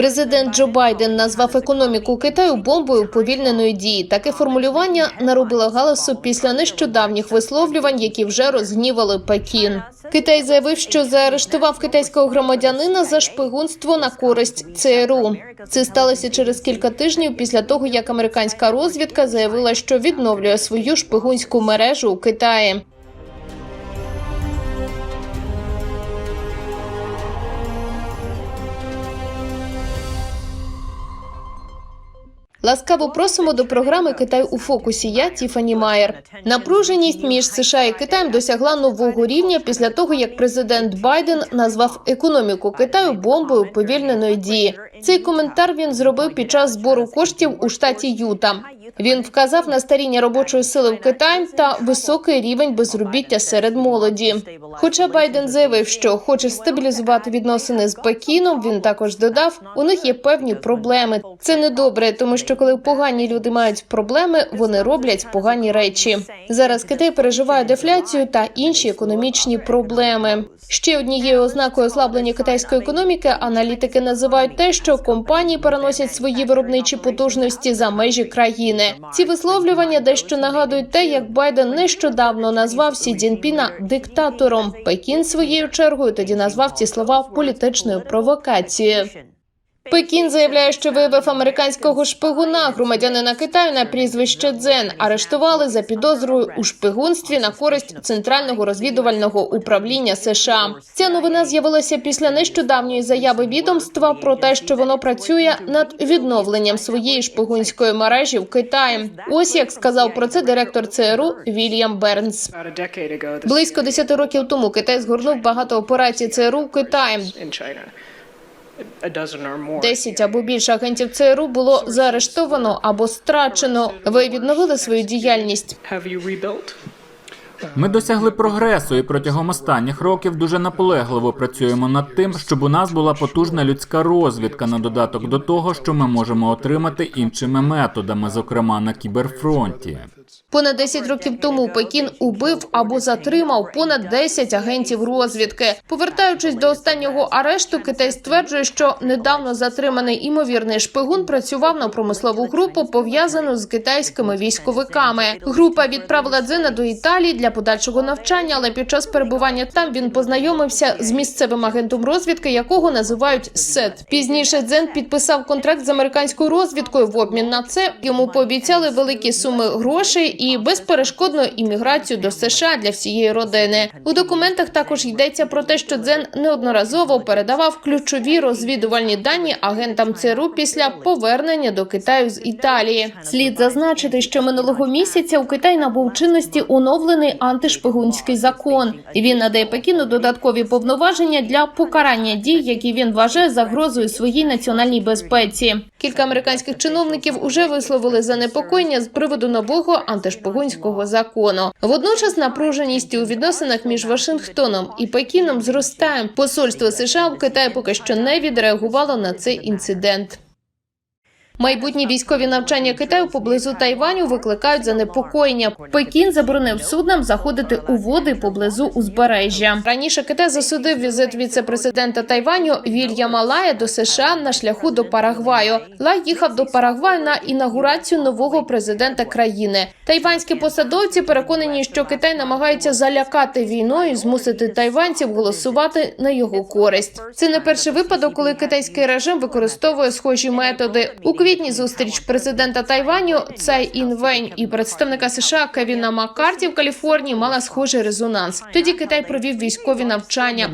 Президент Джо Байден назвав економіку Китаю бомбою повільненої дії. Таке формулювання наробило галасу після нещодавніх висловлювань, які вже розгнівали Пекін. Китай заявив, що заарештував китайського громадянина за шпигунство на користь ЦРУ. Це сталося через кілька тижнів після того, як американська розвідка заявила, що відновлює свою шпигунську мережу у Китаї. Ласкаво просимо до програми Китай у фокусі. Я Тіфані Майер. Напруженість між США і Китаєм досягла нового рівня після того, як президент Байден назвав економіку Китаю бомбою повільненої дії. Цей коментар він зробив під час збору коштів у штаті Юта. Він вказав на старіння робочої сили в Китаї та високий рівень безробіття серед молоді. Хоча Байден заявив, що хоче стабілізувати відносини з Пекіном, він також додав, у них є певні проблеми. Це недобре, тому що коли погані люди мають проблеми, вони роблять погані речі. Зараз Китай переживає дефляцію та інші економічні проблеми. Ще однією ознакою ослаблення китайської економіки аналітики називають те, що компанії переносять свої виробничі потужності за межі країни. Ці висловлювання дещо нагадують те, як Байден нещодавно назвав Сі Цзіньпіна диктатором. Пекін своєю чергою тоді назвав ці слова політичною провокацією. Пекін заявляє, що виявив американського шпигуна, громадянина Китаю на прізвище Дзен, арештували за підозрою у шпигунстві на користь центрального розвідувального управління США. Ця новина з'явилася після нещодавньої заяви відомства про те, що воно працює над відновленням своєї шпигунської мережі в Китаї. Ось як сказав про це директор ЦРУ Вільям Бернс. Близько 10 років тому Китай згорнув багато операцій ЦРУ в Китаї. 10 або більше агентів ЦРУ було заарештовано або страчено. Ви відновили свою діяльність. Ми досягли прогресу і протягом останніх років дуже наполегливо працюємо над тим, щоб у нас була потужна людська розвідка на додаток до того, що ми можемо отримати іншими методами, зокрема на кіберфронті. Понад 10 років тому Пекін убив або затримав понад 10 агентів розвідки. Повертаючись до останнього арешту, Китай стверджує, що недавно затриманий імовірний шпигун працював на промислову групу, пов'язану з китайськими військовиками. Група відправила Дзена до Італії для подальшого навчання, але під час перебування там він познайомився з місцевим агентом розвідки, якого називають СЕТ. Пізніше Дзен підписав контракт з американською розвідкою. В обмін на це йому пообіцяли великі суми грошей і безперешкодну імміграцію до США для всієї родини. У документах також йдеться про те, що Дзен неодноразово передавав ключові розвідувальні дані агентам ЦРУ після повернення до Китаю з Італії. Слід зазначити, що минулого місяця у Китаї набув чинності оновлений антишпигунський закон. Він надає Пекіну додаткові повноваження для покарання дій, які він вважає загрозою своїй національній безпеці. Кілька американських чиновників уже висловили занепокоєння з приводу нового антишпигунського закону. Водночас напруженість у відносинах між Вашингтоном і Пекіном зростає. Посольство США в Китаї поки що не відреагувало на цей інцидент. Майбутні військові навчання Китаю поблизу Тайваню викликають занепокоєння. Пекін заборонив суднам заходити у води поблизу узбережжя. Раніше Китай засудив візит віце-президента Тайваню Вільяма Лая до США на шляху до Парагваю. Лай їхав до Парагваю на інаугурацію нового президента країни. Тайванські посадовці переконані, що Китай намагається залякати війною змусити тайванців голосувати на його користь. Це не перший випадок, коли китайський режим використовує схожі методи. У квітні зустріч президента Тайваню Цай Інвень і представника США Кевіна Маккарті в Каліфорнії мала схожий резонанс. Тоді Китай провів військові навчання.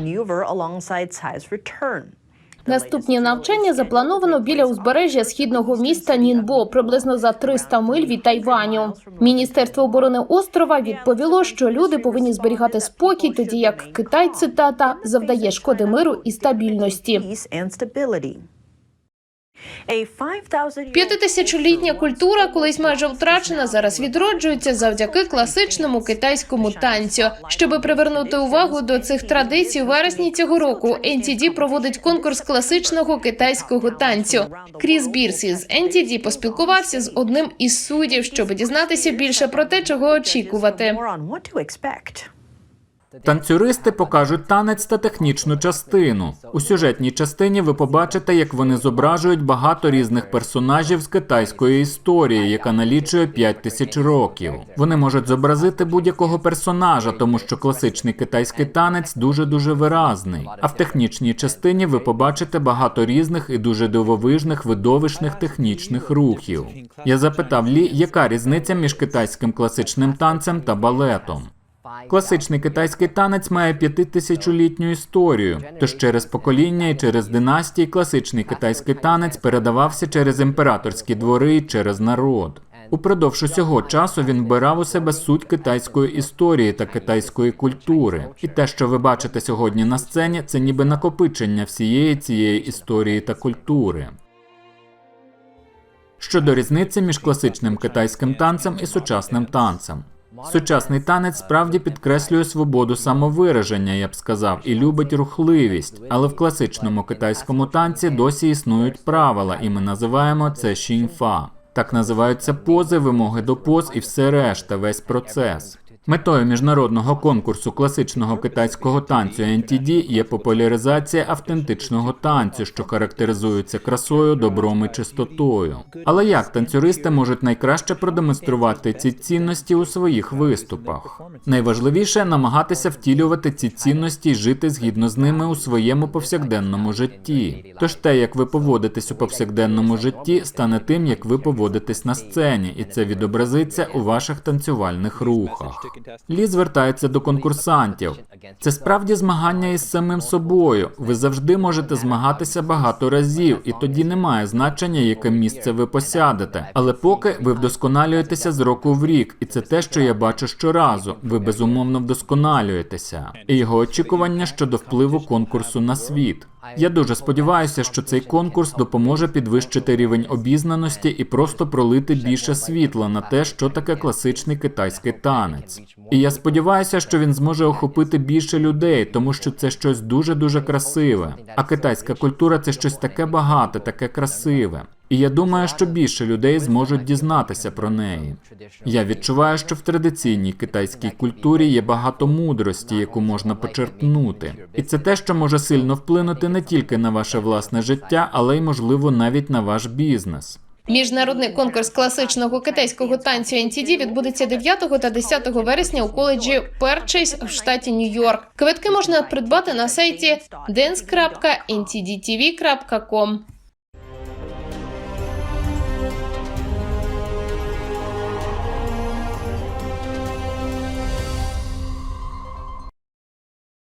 Наступні навчання заплановано біля узбережжя східного міста Нінбо, приблизно за 300 миль від Тайваню. Міністерство оборони острова відповіло, що люди повинні зберігати спокій, тоді як Китай цитата завдає шкоди миру і стабільності. П'ятитисячолітня культура, колись майже втрачена, зараз відроджується завдяки класичному китайському танцю. Щоби привернути увагу до цих традицій, у вересні цього року NTD проводить конкурс класичного китайського танцю. Кріс Бірс із NTD поспілкувався з одним із суддів, щоб дізнатися більше про те, чого очікувати. Танцюристи покажуть танець та технічну частину. У сюжетній частині ви побачите, як вони зображують багато різних персонажів з китайської історії, яка налічує 5 тисяч років. Вони можуть зобразити будь-якого персонажа, тому що класичний китайський танець дуже дуже виразний. А в технічній частині ви побачите багато різних і дуже дивовижних видовищних технічних рухів. Я запитав Лі, яка різниця між китайським класичним танцем та балетом. Класичний китайський танець має п'ятитисячолітню історію, тож через покоління і через династії класичний китайський танець передавався через імператорські двори і через народ. Упродовж усього часу він вбирав у себе суть китайської історії та китайської культури. І те, що ви бачите сьогодні на сцені, це ніби накопичення всієї цієї історії та культури. Щодо різниці між класичним китайським танцем і сучасним танцем. Сучасний танець справді підкреслює свободу самовираження, я б сказав, і любить рухливість. Але в класичному китайському танці досі існують правила, і ми називаємо це шіньфа. Так називаються пози, вимоги до поз і все решта, весь процес. Метою міжнародного конкурсу класичного китайського танцю NTD є популяризація автентичного танцю, що характеризується красою, добром і чистотою. Але як танцюристи можуть найкраще продемонструвати ці цінності у своїх виступах? Найважливіше намагатися втілювати ці цінності і жити згідно з ними у своєму повсякденному житті. Тож те, як ви поводитесь у повсякденному житті, стане тим, як ви поводитесь на сцені, і це відобразиться у ваших танцювальних рухах. Лі звертається до конкурсантів. Це справді змагання із самим собою. Ви завжди можете змагатися багато разів, і тоді немає значення, яке місце ви посядете. Але поки ви вдосконалюєтеся з року в рік, і це те, що я бачу щоразу. Ви безумовно вдосконалюєтеся. І його очікування щодо впливу конкурсу на світ. Я дуже сподіваюся, що цей конкурс допоможе підвищити рівень обізнаності і просто пролити більше світла на те, що таке класичний китайський танець. І я сподіваюся, що він зможе охопити більше людей, тому що це щось дуже дуже красиве. А китайська культура це щось таке багате, таке красиве. І я думаю, що більше людей зможуть дізнатися про неї. Я відчуваю, що в традиційній китайській культурі є багато мудрості, яку можна почерпнути. І це те, що може сильно вплинути не тільки на ваше власне життя, але й можливо навіть на ваш бізнес. Міжнародний конкурс класичного китайського танцю NTD відбудеться 9 та 10 вересня у коледжі Перчейс в штаті Нью-Йорк. Квитки можна придбати на сайті dance.ntdtv.com.